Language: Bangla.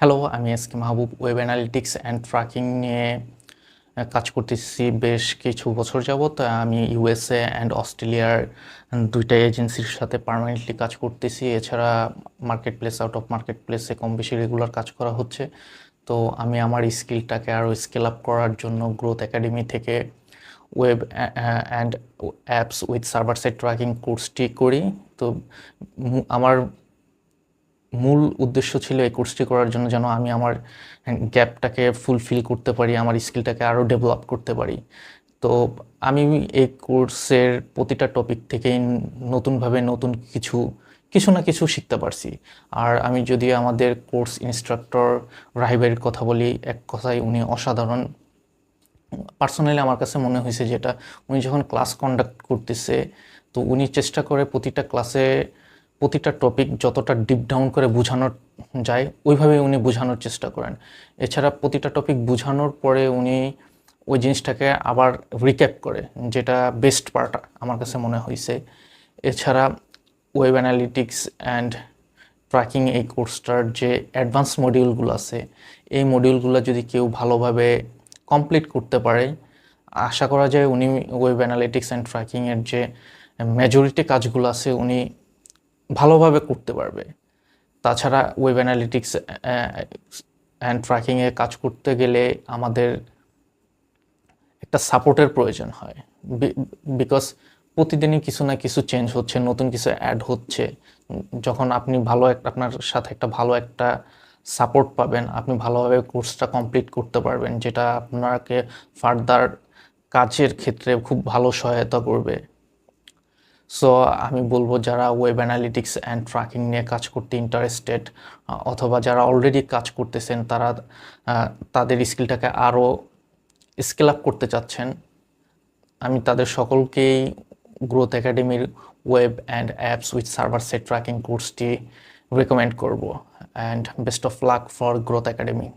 হ্যালো আমি S K Mahbub web analytics and tracking নিয়ে কাজ করতেছি বেশ কিছু বছর যাবত আমি ইউএসএ অ্যান্ড অস্ট্রেলিয়ার দুইটা এজেন্সির সাথে পার্মানেন্টলি কাজ করতেছি। এছাড়া market place out of market প্লেসে কম বেশি রেগুলার কাজ করা হচ্ছে। তো আমি আমার স্কিলটাকে আরও স্কেল আপ করার জন্য গ্রোথ একাডেমি থেকে web and apps with server side tracking কোর্সটি করি। তো আমার মূল উদ্দেশ্য ছিল এই কোর্সটি করার জন্য যেন আমি আমার গ্যাপটাকে ফুলফিল করতে পারি, আমার স্কিলটাকে আরও ডেভেলপ করতে পারি। তো আমি এই কোর্সের প্রতিটা টপিক থেকেই নতুনভাবে নতুন কিছু কিছু না কিছু শিখতে পারছি। আর আমি যদি আমাদের কোর্স ইনস্ট্রাক্টর রাহিবের কথা বলি, এক কথায় উনি অসাধারণ। পার্সোনালি আমার কাছে মনে হয়েছে যেটা, উনি যখন ক্লাস কন্ডাক্ট করতেছে, তো উনি চেষ্টা করে প্রতিটা ক্লাসে প্রতিটা টপিক যতটা ডিপ ডাউন করে বোঝানোর যায় ওইভাবে উনি বোঝানোর চেষ্টা করেন। এছাড়া প্রতিটা টপিক বোঝানোর পরে উনি ওই জিনিসটাকে আবার রিক্যাপ করে, যেটা বেস্ট পার্ট আমার কাছে মনে হয়েছে এছাড়া ওয়েব অ্যানালিটিক্স অ্যান্ড ট্র্যাকিং এই কোর্সটার যে অ্যাডভান্স মডিউলগুলো আছে, এই মডিউলগুলো যদি কেউ ভালোভাবে কমপ্লিট করতে পারে, আশা করা যায় উনি ওয়েব অ্যানালিটিক্স অ্যান্ড ট্র্যাকিংয়ের যে মেজরিটি কাজগুলো আছে, উনি ভালোভাবে করতে পারবে। তাছাড়া ওয়েব অ্যানালিটিক্স অ্যান্ড ট্র্যাকিংয়ে কাজ করতে গেলে আমাদের একটা সাপোর্টের প্রয়োজন হয়। বিকজ প্রতিদিনই কিছু না কিছু চেঞ্জ হচ্ছে, নতুন কিছু অ্যাড হচ্ছে। যখন আপনি ভালো একটা আপনার সাথে একটা ভালো একটা সাপোর্ট পাবেন, আপনি ভালোভাবে কোর্সটা কমপ্লিট করতে পারবেন, যেটা আপনাকে ফার্দার কাজের ক্ষেত্রে খুব ভালো সহায়তা করবে। সো আমি বলব যারা ওয়েব অ্যানালিটিক্স অ্যান্ড ট্র্যাকিং নিয়ে কাজ করতে ইন্টারেস্টেড অথবা যারা অলরেডি কাজ করতেছেন, তারা তাদের স্কিলটাকে আরও স্কেল আপ করতে চাচ্ছেন। আমি তাদের সকলকেই গ্রোথ একাডেমির web and apps with server set tracking কোর্সটি রেকমেন্ড করব। And best of luck for growth academy